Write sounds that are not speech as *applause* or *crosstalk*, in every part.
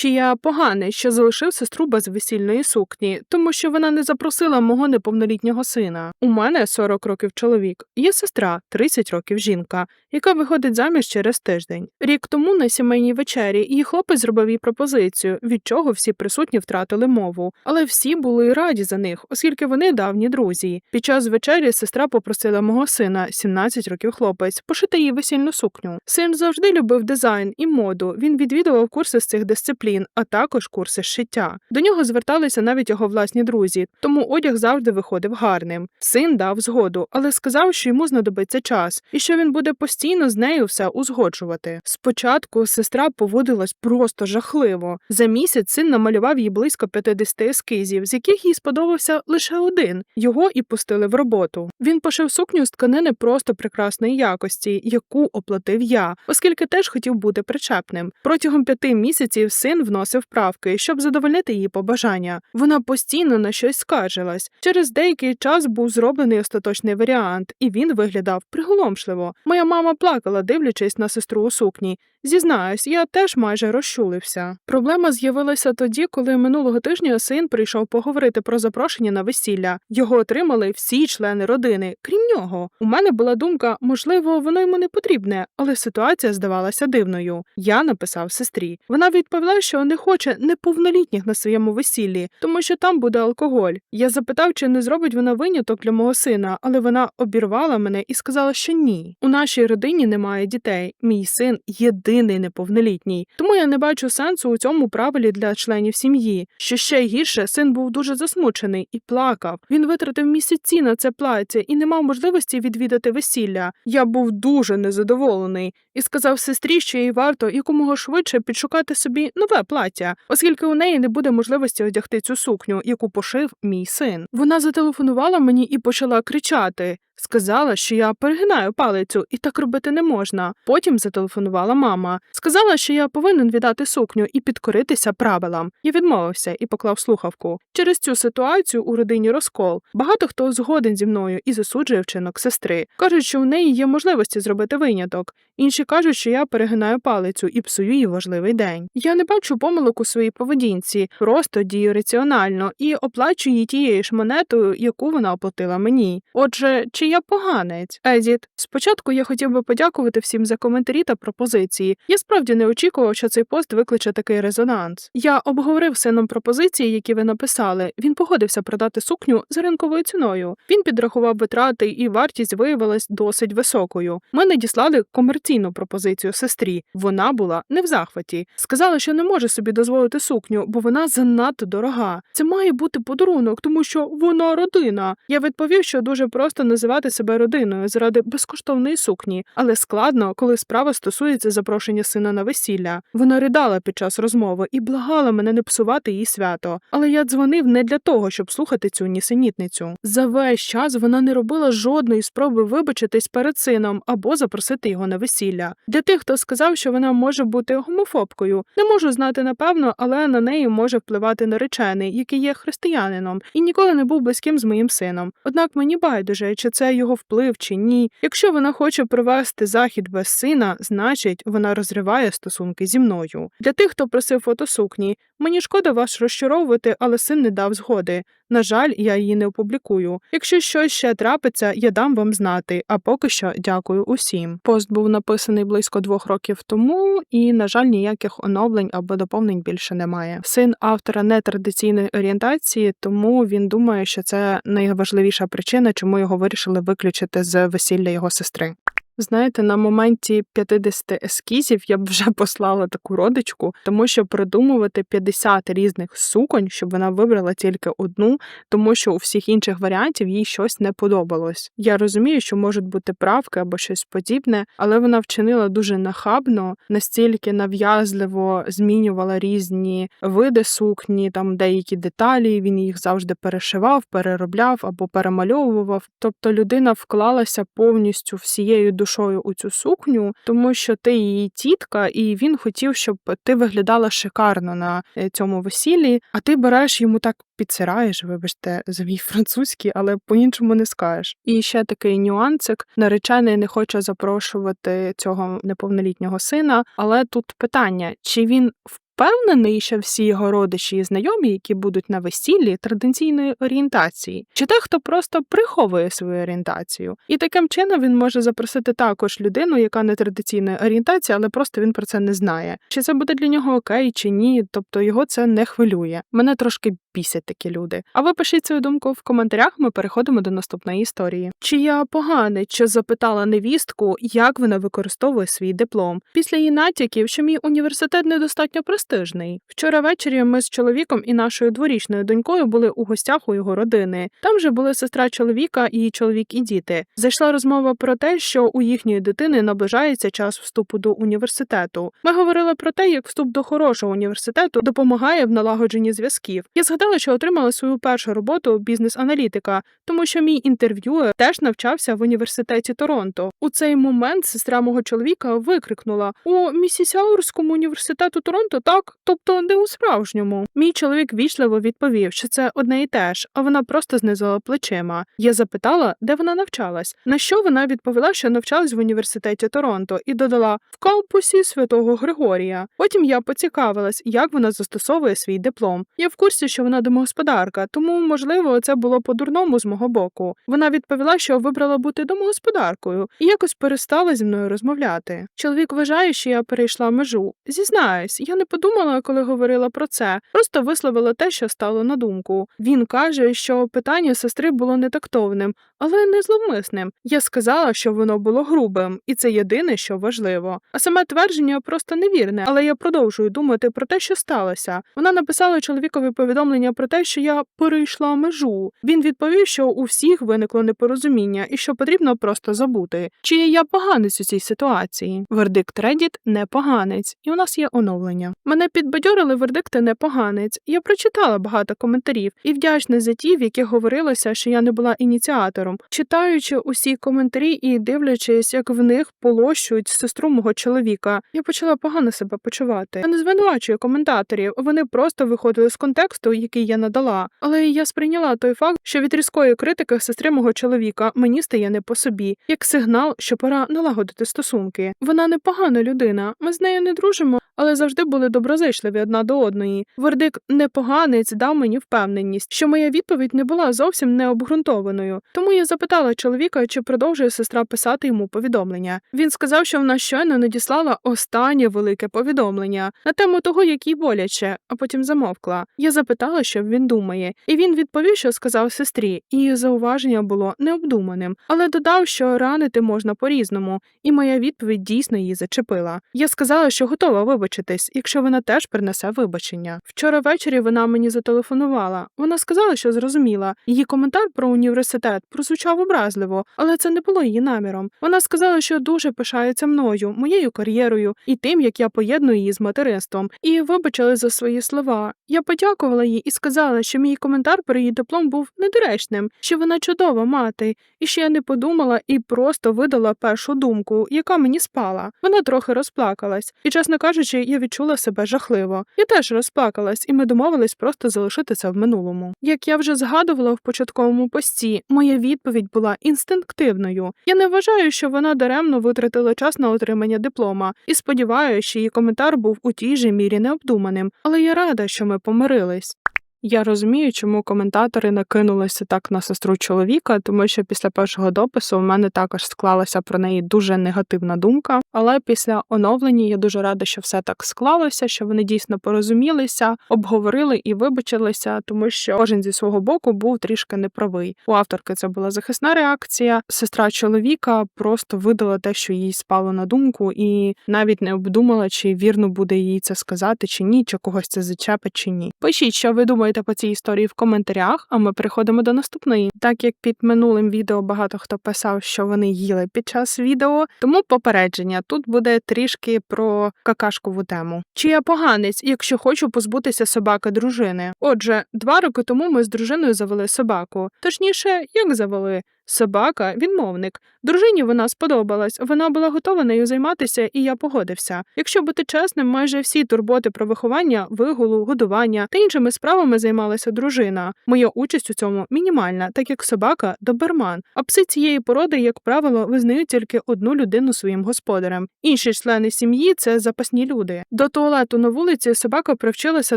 Чи я поганий, що залишив сестру без весільної сукні, тому що вона не запросила мого неповнолітнього сина. У мене 40 років чоловік, є сестра, 30 років жінка, яка виходить заміж через тиждень. Рік тому на сімейній вечері її хлопець зробив їй пропозицію, від чого всі присутні втратили мову, але всі були раді за них, оскільки вони давні друзі. Під час вечері сестра попросила мого сина, 17 років хлопець, пошити їй весільну сукню. Син завжди любив дизайн і моду. Він відвідував курси з цих дисциплін, а також курси шиття. До нього зверталися навіть його власні друзі, тому одяг завжди виходив гарним. Син дав згоду, але сказав, що йому знадобиться час і що він буде постійно з нею все узгоджувати. Спочатку сестра поводилась просто жахливо. За місяць син намалював їй близько 50 ескізів, з яких їй сподобався лише один. Його і пустили в роботу. Він пошив сукню з тканини просто прекрасної якості, яку оплатив я, оскільки теж хотів бути причепним. Протягом п'яти місяців син вносив правки, щоб задовольнити її побажання. Вона постійно на щось скаржилась. Через деякий час був зроблений остаточний варіант, і він виглядав приголомшливо. Моя мама плакала, дивлячись на сестру у сукні. Зізнаюсь, я теж майже розчулився. Проблема з'явилася тоді, коли минулого тижня син прийшов поговорити про запрошення на весілля. Його отримали всі члени родини, крім нього. У мене була думка, можливо, воно йому не потрібне, але ситуація здавалася дивною. Я написав сестрі. Вона відповіла, що не хоче неповнолітніх на своєму весіллі, тому що там буде алкоголь. Я запитав, чи не зробить вона виняток для мого сина, але вона обірвала мене і сказала, що ні. У нашій родині немає дітей. Мій син єдиний неповнолітній, тому я не бачу сенсу у цьому правилі для членів сім'ї. Що ще гірше, син був дуже засмучений і плакав. Він витратив місяці на це плаття і не мав можливості відвідати весілля. Я був дуже незадоволений і сказав сестрі, що їй варто якомога швидше підшукати собі нове плаття, оскільки у неї не буде можливості одягти цю сукню, яку пошив мій син. Вона зателефонувала мені і почала кричати. Сказала, що я перегинаю палицю і так робити не можна. Потім зателефонувала мама. Сказала, що я повинен віддати сукню і підкоритися правилам. Я відмовився і поклав слухавку. Через цю ситуацію у родині розкол. Багато хто згоден зі мною і засуджує вчинок сестри. Кажуть, що у неї є можливості зробити виняток. Інші кажуть, що я перегинаю палицю і псую їй важливий день. Я не бачу помилок у своїй поведінці, просто дію раціонально і оплачую її тією ж монетою, яку вона оплатила мені. Отже, чи я поганець? Едіт, спочатку я хотів би подякувати всім за коментарі та пропозиції. Я справді не очікував, що цей пост викличе такий резонанс. Я обговорив сином пропозиції, які ви написали. Він погодився продати сукню за ринковою ціною. Він підрахував витрати, і вартість виявилась досить високою. Ми надіслали комерційну пропозицію сестрі. Вона була не в захваті. Сказала, що не може собі дозволити сукню, бо вона занадто дорога. Це має бути подарунок, тому що вона родина. Я відповів, що дуже просто називати себе родиною заради безкоштовної сукні, але складно, коли справа стосується запрошення сина на весілля. Вона ридала під час розмови і благала мене не псувати її свято. Але я дзвонив не для того, щоб слухати цю нісенітницю. За весь час вона не робила жодної спроби вибачитись перед сином або запросити його на весілля. Для тих, хто сказав, що вона може бути гомофобкою, не можу знати напевно, але на неї може впливати наречений, який є християнином, і ніколи не був близьким з моїм сином. Однак мені байдуже, чи це його вплив чи ні. Якщо вона хоче провести захід без сина, значить вона розриває стосунки зі мною. Для тих, хто просив фотосукні, мені шкода вас розчаровувати, але син не дав згоди. На жаль, я її не опублікую. Якщо щось ще трапиться, я дам вам знати. А поки що дякую усім. Пост був написаний близько двох років тому, і, на жаль, ніяких оновлень або доповнень більше немає. Син автора нетрадиційної орієнтації, тому він думає, що це найважливіша причина, чому його вирішили виключити з весілля його сестри. Знаєте, на моменті 50 ескізів я б вже *laughs* послала таку родичку, тому що придумувати 50 різних суконь, щоб вона вибрала тільки одну, тому що у всіх інших варіантів їй щось не подобалось. Я розумію, що можуть бути правки або щось подібне, але вона вчинила дуже нахабно, настільки нав'язливо змінювала різні види сукні, там деякі деталі. Він їх завжди перешивав, переробляв або перемальовував. Тобто людина вклалася повністю всією душою у цю сукню, тому що ти її тітка, і він хотів, щоб ти виглядала шикарно на е, цьому весіллі, а ти береш йому так підсираєш, вибачте, за мій *laughs* французький, але по-іншому не скажеш. І ще такий нюансик: наречений не хоче запрошувати цього неповнолітнього сина, але тут питання, чи він в впевнений, що всі його родичі і знайомі, які будуть на весіллі традиційної орієнтації, чи те, хто просто приховує свою орієнтацію, і таким чином він може запросити також людину, яка не традиційної орієнтації, але просто він про це не знає. Чи це буде для нього окей, чи ні, тобто його це не хвилює. Мене трошки бісять такі люди. А ви пишіть свою думку в коментарях. Ми переходимо до наступної історії. Чи я поганий, що запитала невістку, як вона використовує свій диплом після її натяків, що мій університет недостатньо престижний. Вчора ввечері ми з чоловіком і нашою дворічною донькою були у гостях у його родини. Там же були сестра чоловіка, її чоловік і діти. Зайшла розмова про те, що у їхньої дитини наближається час вступу до університету. Ми говорили про те, як вступ до хорошого університету допомагає в налагодженні зв'язків. Я згадала, що отримала свою першу роботу бізнес-аналітика, тому що мій інтерв'юер теж навчався в університеті Торонто. У цей момент сестра мого чоловіка викрикнула: у Місісяурському університету Торонто так, тобто не у справжньому. Мій чоловік вічливо відповів, що це одне і те ж, а вона просто знизила плечима. Я запитала, де вона навчалась. На що вона відповіла, що навчалась в університеті Торонто, і додала в кампусі святого Григорія. Потім я поцікавилась, як вона застосовує свій диплом. Я в курсі, що вона домогосподарка, тому можливо це було по-дурному з мого боку. Вона відповіла, що вибрала бути домогосподаркою, і якось перестала зі мною розмовляти. Чоловік вважає, що я перейшла межу. Зізнаюсь, я не подумала, коли говорила про це, просто висловила те, що стало на думку. Він каже, що питання сестри було не тактовним, але не зловмисним. Я сказала, що воно було грубим, і це єдине, що важливо. А саме твердження просто невірне, але я продовжую думати про те, що сталося. Вона написала чоловікові повідомлення про те, що я перейшла межу. Він відповів, що у всіх виникло непорозуміння і що потрібно просто забути. Чи я поганець у цій ситуації? Вердикт Reddit – не поганець, і у нас є оновлення. Мене підбадьорили вердикти не поганець. Я прочитала багато коментарів і вдячна за ті, в яких говорилося, що я не була ініціатором, читаючи усі коментарі і дивлячись, як в них полощують сестру мого чоловіка. Я почала погано себе почувати. Я не звинувачую коментаторів. Вони просто виходили з контексту, який я надала. Але я сприйняла той факт, що від різкої критики сестри мого чоловіка мені стає не по собі, як сигнал, що пора налагодити стосунки. Вона непогана людина. Ми з нею не дружимо, але завжди були доброзичливі одна до одної. Вердикт непоганець дав мені впевненість, що моя відповідь не була зовсім необґрунтованою. Тому я запитала чоловіка, чи продовжує сестра писати йому повідомлення. Він сказав, що вона щойно надіслала останнє велике повідомлення на тему того, як їй боляче, а потім замовкла. Я запитала, що він думає, і він відповів, що сказав сестрі. Її зауваження було необдуманим, але додав, що ранити можна по-різному, і моя відповідь дійсно її зачепила. Я сказала, що готова вибачитись, якщо вона теж принесе вибачення. Вчора ввечері вона мені зателефонувала. Вона сказала, що зрозуміла. Її коментар про університет прозвучав образливо, але це не було її наміром. Вона сказала, що дуже пишається мною, моєю кар'єрою і тим, як я поєдную її з материнством, і вибачили за свої слова. Я подякувала їй і сказала, що мій коментар про її диплом був недоречним, що вона чудова мати, і що я не подумала і просто видала першу думку, яка мені спала. Вона трохи розплакалась, і, чесно кажучи, я відчула себе жахливо. Я теж розплакалась, і ми домовились просто залишити це в минулому. Як я вже згадувала в початковому пості, моя відповідь була інстинктивною. Я не вважаю, що вона даремно витратила час на отримання диплома, і сподіваюся, що її коментар був у тій же мірі необдуманим, але я рада, що ми помирились. Я розумію, чому коментатори накинулися так на сестру чоловіка, тому що після першого допису в мене також склалася про неї дуже негативна думка. Але після оновлення я дуже рада, що все так склалося, що вони дійсно порозумілися, обговорили і вибачилися, тому що кожен зі свого боку був трішки неправий. У авторки це була захисна реакція. Сестра чоловіка просто видала те, що їй спало на думку, і навіть не обдумала, чи вірно буде їй це сказати, чи ні, чи когось це зачепить, чи ні. Пишіть, що ви думаєте по цій історії в коментарях, а ми переходимо до наступної. Так як під минулим відео багато хто писав, що вони їли під час відео, тому попередження тут буде трішки про какашкову тему. Чи я поганець, якщо хочу позбутися собаки дружини? Отже, два роки тому ми з дружиною завели собаку. Точніше, як завели. Собака відмовник. Дружині вона сподобалась, вона була готова нею займатися, і я погодився. Якщо бути чесним, майже всі турботи про виховання, вигулу, годування та іншими справами займалася дружина. Моя участь у цьому мінімальна, так як собака доберман. А пси цієї породи, як правило, визнають тільки одну людину своїм господарем. Інші члени сім'ї це запасні люди. До туалету на вулиці собака привчилася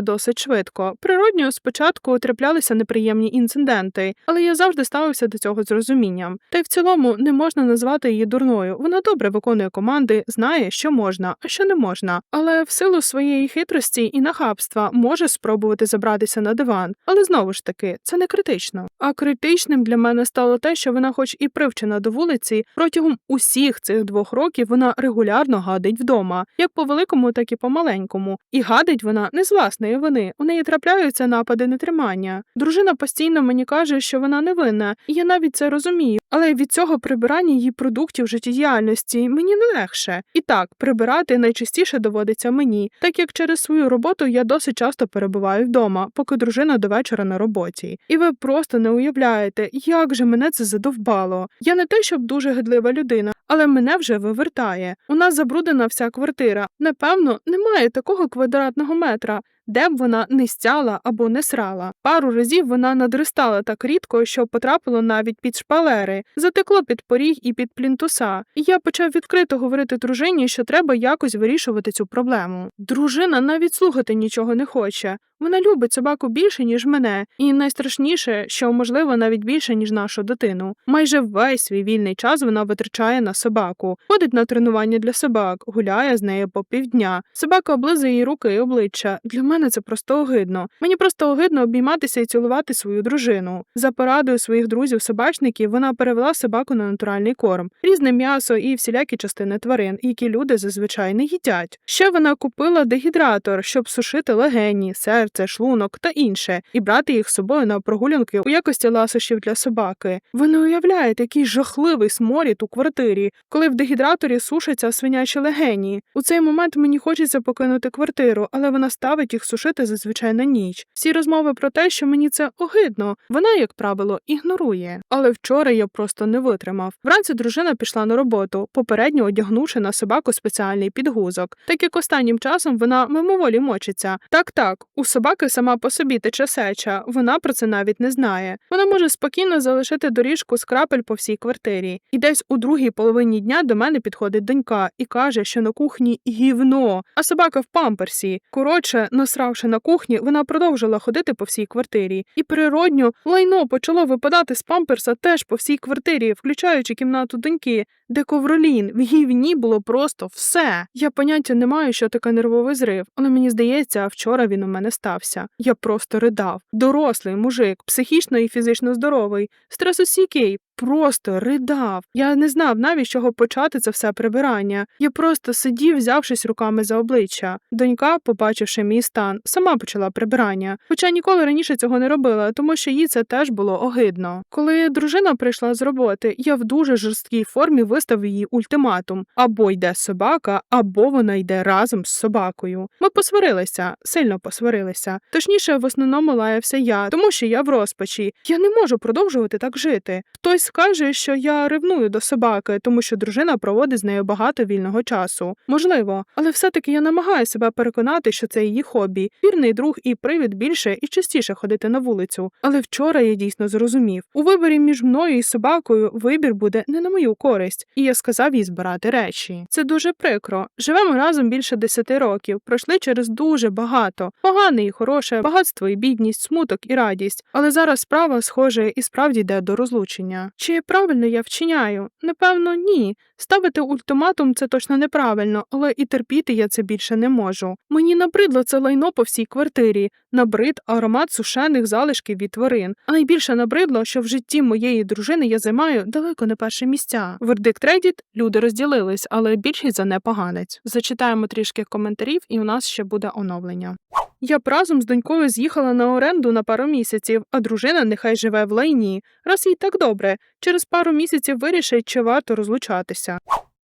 досить швидко. Природньо спочатку траплялися неприємні інциденти, але я завжди ставився до цього з розумінням. Та й в цілому не можна назвати її дурною. Вона добре виконує команди, знає, що можна, а що не можна. Але в силу своєї хитрості і нахабства може спробувати забратися на диван. Але знову ж таки, це не критично. А критичним для мене стало те, що вона, хоч і привчена до вулиці, протягом усіх цих двох років вона регулярно гадить вдома, як по великому, так і по маленькому. І гадить вона не з власної вини. У неї трапляються напади нетримання. Дружина постійно мені каже, що вона невинна, і я навіть це розумію. Але від цього прибирання її продуктів життєдіяльності мені не легше. І так, прибирати найчастіше доводиться мені, так як через свою роботу я досить часто перебуваю вдома, поки дружина до вечора на роботі. І ви просто не уявляєте, як же мене це задовбало. Я не те, щоб дуже гидлива людина, але мене вже вивертає. У нас забруднена вся квартира. Напевно, немає такого квадратного метра. Де б вона не стяла або не срала. Пару разів вона надристала так рідко, що потрапило навіть під шпалери, затекло під поріг і під плінтуса. І я почав відкрито говорити дружині, що треба якось вирішувати цю проблему. Дружина навіть слухати нічого не хоче. Вона любить собаку більше, ніж мене, і найстрашніше, що можливо навіть більше, ніж нашу дитину. Майже весь свій вільний час вона витрачає на собаку, ходить на тренування для собак, гуляє з нею по півдня. Собака облизує її руки і обличчя. Для мене це просто огидно. Мені просто огидно обійматися і цілувати свою дружину. За порадою своїх друзів-собачників вона перевела собаку на натуральний корм, різне м'ясо і всілякі частини тварин, які люди зазвичай не їдять. Ще вона купила дегідратор, щоб сушити легені, серце, шлунок та інше, і брати їх з собою на прогулянки у якості ласощів для собаки. Ви не уявляєте, який жахливий сморід у квартирі, коли в дегідраторі сушаться свинячі легені. У цей момент мені хочеться покинути квартиру, але вона ставить їх сушити зазвичай на ніч. Всі розмови про те, що мені це огидно, вона, як правило, ігнорує. Але вчора я просто не витримав. Вранці дружина пішла на роботу, попередньо одягнувши на собаку спеціальний підгузок, так як останнім часом вона мимоволі мочиться. Так, так, у собаки сама по собі тече сеча, вона про це навіть не знає. Вона може спокійно залишити доріжку з крапель по всій квартирі. І десь у другій половині дня до мене підходить донька і каже, що на кухні гівно, а собака в памперсі. Коротше, насравши на кухні, вона продовжила ходити по всій квартирі. І природньо лайно почало випадати з памперса теж по всій квартирі, включаючи кімнату доньки, де ковролін в гівні було просто все. Я поняття не маю, що таке нервовий зрив, але мені здається, вчора він у мене стався. Я просто ридав. Дорослий мужик, психічно і фізично здоровий, стресостійкий, просто ридав. Я не знав навіть, з чого почати це все прибирання. Я просто сидів, взявшись руками за обличчя. Донька, побачивши мій стан, сама почала прибирання. Хоча ніколи раніше цього не робила, тому що їй це теж було огидно. Коли дружина прийшла з роботи, я в дуже жорсткій формі виставив їй ультиматум: або йде собака, або вона йде разом з собакою. Ми посварилися, сильно посварилися. Точніше, в основному лаявся я, тому що я в розпачі. Я не можу продовжувати так жити. Хтось скаже, що я ревную до собаки, тому що дружина проводить з нею багато вільного часу. Можливо, але все-таки я намагаю себе переконати, що це її хобі, вірний друг і привід більше і частіше ходити на вулицю. Але вчора я дійсно зрозумів, у виборі між мною і собакою вибір буде не на мою користь, і я сказав їй збирати речі. Це дуже прикро. Живемо разом більше десяти років, пройшли через дуже багато погане і хороше, багатство і бідність, смуток і радість. Але зараз справа, схоже, і справді йде до розлучення. Чи правильно я вчиняю? Напевно, ні. Ставити ультиматум це точно неправильно, але і терпіти я це більше не можу. Мені набридло це лайно по всій квартирі, набрид аромат сушених залишків від тварин. А найбільше набридло, що в житті моєї дружини я займаю далеко не перше місця. Вердикт Reddit – люди розділились, але більшість за непоганець. Зачитаємо трішки коментарів, і у нас ще буде оновлення. Я б разом з донькою з'їхала на оренду на пару місяців, а дружина нехай живе в лайні. Раз їй так добре, через пару місяців вирішить, чи варто розлучатися.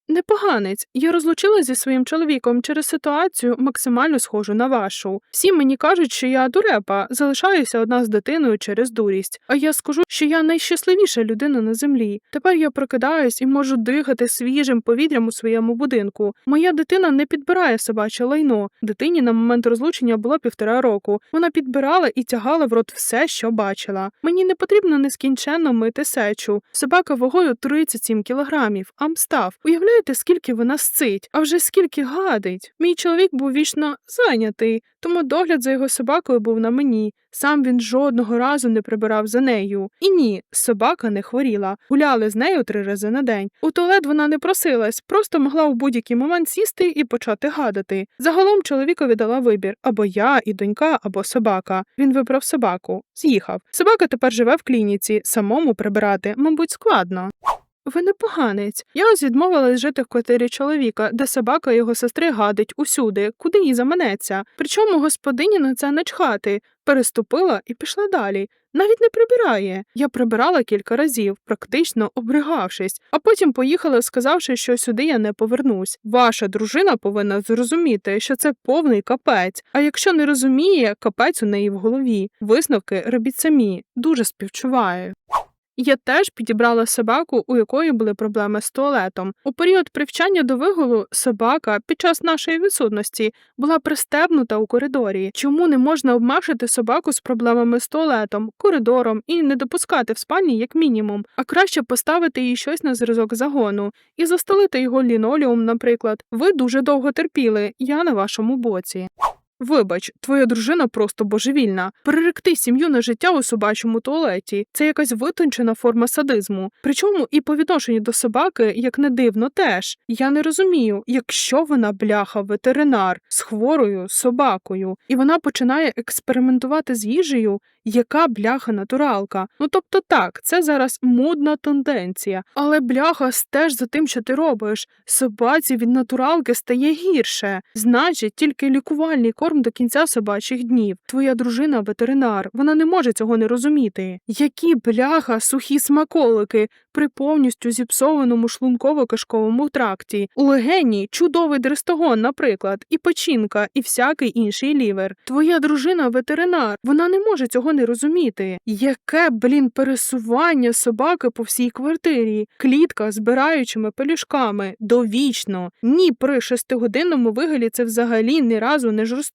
Непоганець. Я розлучилась зі своїм чоловіком через ситуацію максимально схожу на вашу. Всі мені кажуть, що я дурепа, залишаюся одна з дитиною через дурість. А я скажу, що я найщасливіша людина на землі. Тепер я прокидаюсь і можу дихати свіжим повітрям у своєму будинку. Моя дитина не підбирає собаче лайно. Дитині на момент розлучення було півтора року. Вона підбирала і тягала в рот все, що бачила. Мені не потрібно нескінченно мити сечу. Собака вагою 37 кілограмів. Амстав. Уявляєте, скільки вона сцить, а вже скільки гадить. Мій чоловік був вічно зайнятий, тому догляд за його собакою був на мені. Сам він жодного разу не прибирав за нею. І ні, собака не хворіла. Гуляли з нею три рази на день. У туалет вона не просилась, просто могла у будь-який момент сісти і почати гадати. Загалом чоловікові дала вибір або я, і донька, або собака. Він вибрав собаку, з'їхав. Собака тепер живе в клініці, самому прибирати, мабуть, складно. Ви не поганець. Я ось відмовилась жити в квартирі чоловіка, де собака його сестри гадить усюди, куди їй заманеться. Причому господині на це начхати. Переступила і пішла далі. Навіть не прибирає. Я прибирала кілька разів, практично обригавшись, а потім поїхала, сказавши, що сюди я не повернусь. Ваша дружина повинна зрозуміти, що це повний капець. А якщо не розуміє, капець у неї в голові. Висновки робіть самі. Дуже співчуваю. Я теж підібрала собаку, у якої були проблеми з туалетом. У період привчання до вигулу собака під час нашої відсутності була пристебнута у коридорі. Чому не можна обмежити собаку з проблемами з туалетом, коридором і не допускати в спальні як мінімум, а краще поставити їй щось на зразок загону і застелити його лінолеум, наприклад. Ви дуже довго терпіли, я на вашому боці. Вибач, твоя дружина просто божевільна. Переректи сім'ю на життя у собачому туалеті це якась витончена форма садизму. Причому і по відношенню до собаки, як не дивно, теж. Я не розумію, якщо вона бляха ветеринар з хворою собакою, і вона починає експериментувати з їжею, яка бляха натуралка. Ну тобто так, це зараз модна тенденція, але бляха стеж за тим, що ти робиш. Собаці від натуралки стає гірше. Значить, тільки лікувальний корм до кінця собачих днів. Твоя дружина ветеринар, вона не може цього не розуміти. Які бляха сухі смаколики при повністю зіпсованому шлунково-кишковому тракті, у легені чудовий дрестогон, наприклад, і печінка, і всякий інший лівер. Твоя дружина ветеринар, вона не може цього не розуміти. Яке, блін, пересування собаки по всій квартирі, клітка з збираючими пелюшками, довічно. Ні, при шестигодинному вигалі це взагалі ні разу не жорстоко.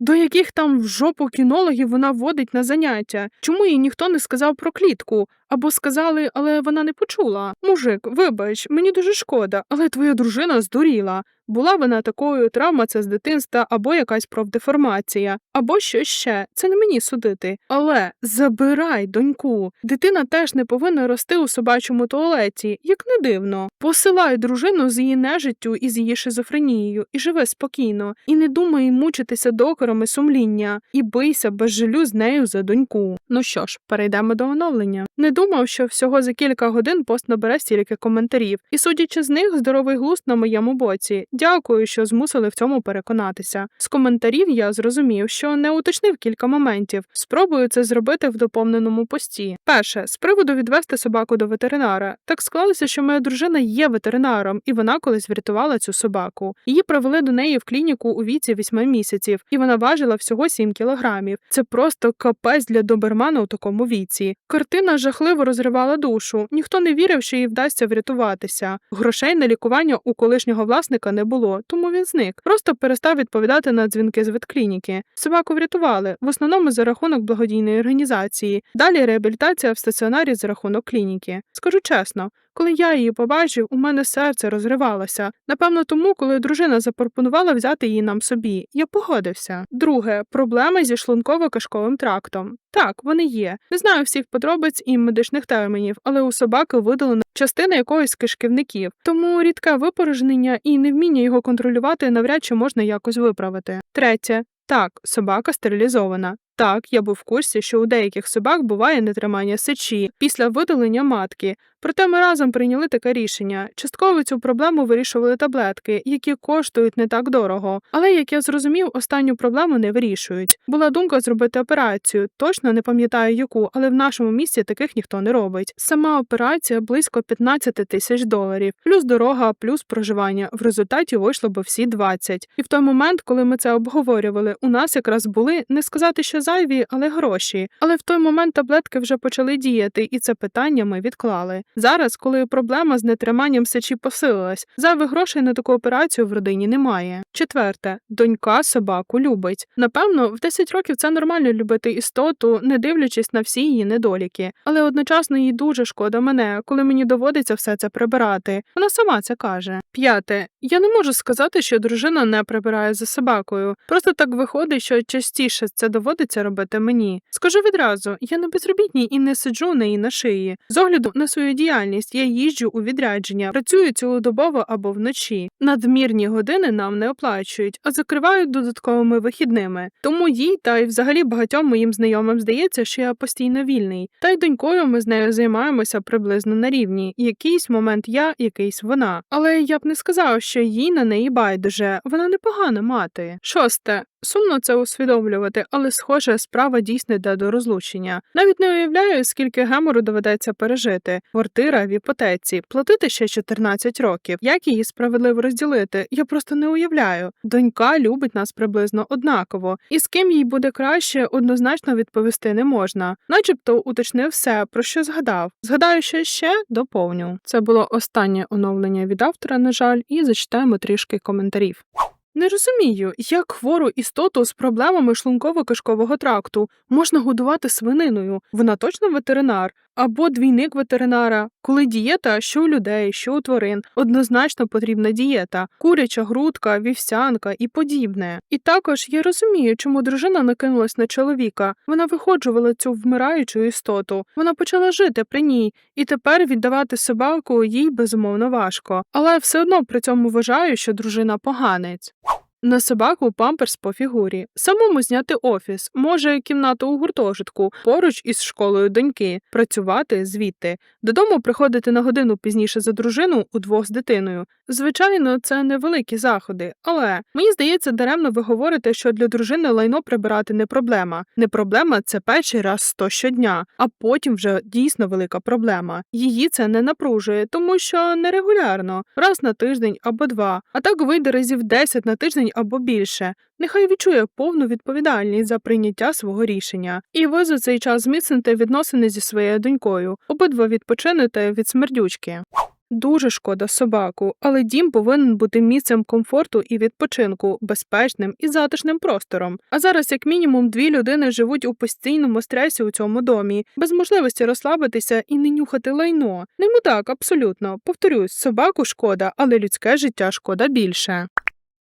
До яких там в жопу кінологів вона водить на заняття? Чому їй ніхто не сказав про клітку? Або сказали, але вона не почула. Мужик, вибач, мені дуже шкода, але твоя дружина здуріла. Була вона такою, травма це з дитинства, або якась профдеформація, або щось ще. Це не мені судити. Але забирай доньку. Дитина теж не повинна рости у собачому туалеті, як не дивно. Посилай дружину з її нежиттю і з її шизофренією, і живи спокійно, і не думай мучитися докорами сумління, і бийся без жалю з нею за доньку. Ну що ж, перейдемо до оновлення. Не думав, що всього за кілька годин пост набере стільки коментарів, і судячи з них, здоровий глузд на моєму боці. Дякую, що змусили в цьому переконатися. З коментарів я зрозумів, що не уточнив кілька моментів. Спробую це зробити в доповненому пості. Перше, з приводу відвести собаку до ветеринара. Так склалося, що моя дружина є ветеринаром, і вона колись врятувала цю собаку. Її провели до неї в клініку у віці 8 місяців, і вона важила всього 7 кілограмів. Це просто капець для добермана у такому віці. Картина жахливо розривала душу. Ніхто не вірив, що їй вдасться врятуватися. Грошей на лікування у колишнього власника не було, тому він зник. Просто перестав відповідати на дзвінки з ветклініки. Собаку врятували, в основному за рахунок благодійної організації. Далі реабілітація в стаціонарі за рахунок клініки. Скажу чесно. Коли я її побачив, у мене серце розривалося. Напевно, тому, коли дружина запропонувала взяти її нам собі, я погодився. Друге проблеми зі шлунково-кишковим трактом. Так, вони є. Не знаю всіх подробиць і медичних термінів, але у собаки видалена частина якоїсь кишківників, тому рідке випорожнення і невміння його контролювати навряд чи можна якось виправити. Третє. Так, собака стерилізована. Так, я був в курсі, що у деяких собак буває нетримання сечі після видалення матки. Проте ми разом прийняли таке рішення. Частково цю проблему вирішували таблетки, які коштують не так дорого. Але як я зрозумів, останню проблему не вирішують. Була думка зробити операцію. Точно не пам'ятаю яку, але в нашому місті таких ніхто не робить. Сама операція близько 15 тисяч доларів, плюс дорога, плюс проживання. В результаті вийшло би всі 20. І в той момент, коли ми це обговорювали, у нас якраз були не сказати, що зайві, але гроші. Але в той момент таблетки вже почали діяти, і це питання ми відклали. Зараз, коли проблема з нетриманням сечі посилилась, зайвих грошей на таку операцію в родині немає. Четверте, донька собаку любить. Напевно, в 10 років це нормально любити істоту, не дивлячись на всі її недоліки. Але одночасно їй дуже шкода мене, коли мені доводиться все це прибирати. Вона сама це каже. П'яте, я не можу сказати, що дружина не прибирає за собакою. Просто так виходить, що частіше це доводиться робити мені. Скажу відразу, я не безробітній і не сиджу неї на шиї. З огляду на свою діяльність я їжджу у відрядження, працюю цілодобово або вночі. Надмірні години нам не оплачують, а закривають додатковими вихідними. Тому їй та й взагалі багатьом моїм знайомим здається, що я постійно вільний. Та й донькою ми з нею займаємося приблизно на рівні. Якийсь момент я, якийсь вона. Але я б не сказав, що їй на неї байдуже. Вона непогана мати. Шосте. Сумно це усвідомлювати, але схоже, справа дійсно йде до розлучення. Навіть не уявляю, скільки гемору доведеться пережити. Квартира в іпотеці, платити ще 14 років. Як її справедливо розділити? Я просто не уявляю. Донька любить нас приблизно однаково, і з ким їй буде краще, однозначно відповісти не можна. Начебто уточнив все, про що згадав. Згадаю, що ще доповню. Це було останнє оновлення від автора, на жаль, і зачитаємо трішки коментарів. Не розумію, як хвору істоту з проблемами шлунково-кишкового тракту можна годувати свининою. Вона точно ветеринар або двійник ветеринара. Коли дієта, що у людей, що у тварин, однозначно потрібна дієта, куряча грудка, вівсянка і подібне. І також я розумію, чому дружина накинулась на чоловіка. Вона виходжувала цю вмираючу істоту. Вона почала жити при ній, і тепер віддавати собаку їй безумовно важко. Але все одно при цьому вважаю, що дружина поганець. На собаку памперс по фігурі, самому зняти офіс, може кімнату у гуртожитку, поруч із школою доньки, працювати звідти, додому приходити на годину пізніше за дружину удвох з дитиною. Звичайно, це невеликі заходи, але мені здається, даремно ви говорите, що для дружини лайно прибирати не проблема. Не проблема це перший раз сто щодня, а потім вже дійсно велика проблема. Її це не напружує, тому що нерегулярно, раз на тиждень або два, а так вийде разів 10 на тиждень або більше. Нехай відчує повну відповідальність за прийняття свого рішення, і ви за цей час зміцните відносини зі своєю донькою, обидва відпочинете від смердючки. Дуже шкода собаку, але дім повинен бути місцем комфорту і відпочинку, безпечним і затишним простором. А зараз, як мінімум, дві людини живуть у постійному стресі у цьому домі, без можливості розслабитися і не нюхати лайно. Нему так, абсолютно. Повторюсь, собаку шкода, але людське життя шкода більше.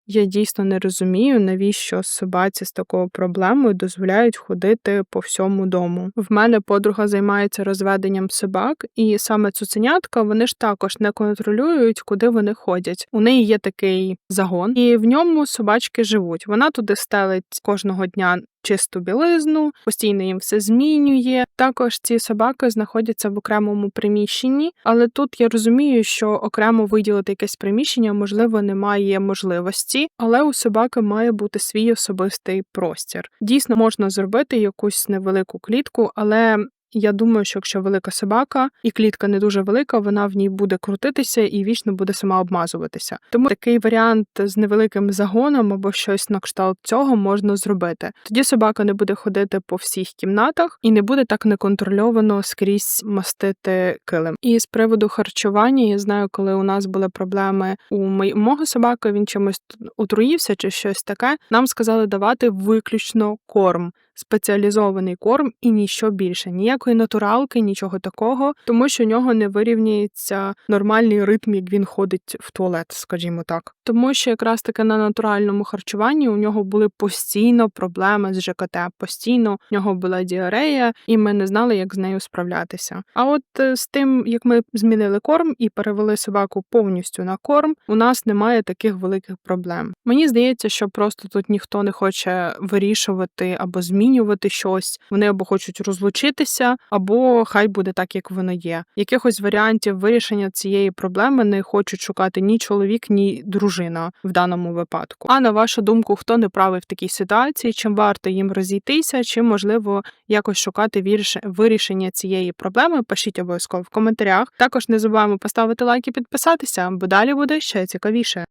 Я дійсно не розумію, навіщо собаці з такою проблемою дозволяють ходити по всьому дому. В мене подруга займається розведенням собак, і саме цуценятка вони ж також не контролюють, куди вони ходять. У неї є такий загон, і в ньому собачки живуть. Вона туди стелить кожного дня. Чисту білизну, постійно їм все змінює. Також ці собаки знаходяться в окремому приміщенні, але тут я розумію, що окремо виділити якесь приміщення можливо немає можливості, але у собаки має бути свій особистий простір. Дійсно можна зробити якусь невелику клітку, але я думаю, що якщо велика собака і клітка не дуже велика, вона в ній буде крутитися і вічно буде сама обмазуватися. Тому такий варіант з невеликим загоном або щось на кшталт цього можна зробити. Тоді собака не буде ходити по всіх кімнатах і не буде так неконтрольовано скрізь мастити килим. І з приводу харчування я знаю, коли у нас були проблеми у мого собаки, він чимось отруївся чи щось таке. Нам сказали давати виключно корм спеціалізований корм і ніщо більше, ніякої натуралки, нічого такого, тому що у нього не вирівнюється нормальний ритм, як він ходить в туалет, скажімо так. Тому що якраз таки на натуральному харчуванні у нього були постійно проблеми з ЖКТ, постійно в нього була діарея, і ми не знали, як з нею справлятися. А от е, з тим, як ми змінили корм і перевели собаку повністю на корм, у нас немає таких великих проблем. Мені здається, що просто тут ніхто не хоче вирішувати або змінювати змінювати щось. Вони або хочуть розлучитися, або хай буде так, як воно є. Якихось варіантів вирішення цієї проблеми не хочуть шукати ні чоловік, ні дружина в даному випадку. А на вашу думку, хто не правий в такій ситуації? Чим варто їм розійтися, чи можливо якось шукати вирішення цієї проблеми? Пишіть обов'язково в коментарях. Також не забуваємо поставити лайк і підписатися, бо далі буде ще цікавіше.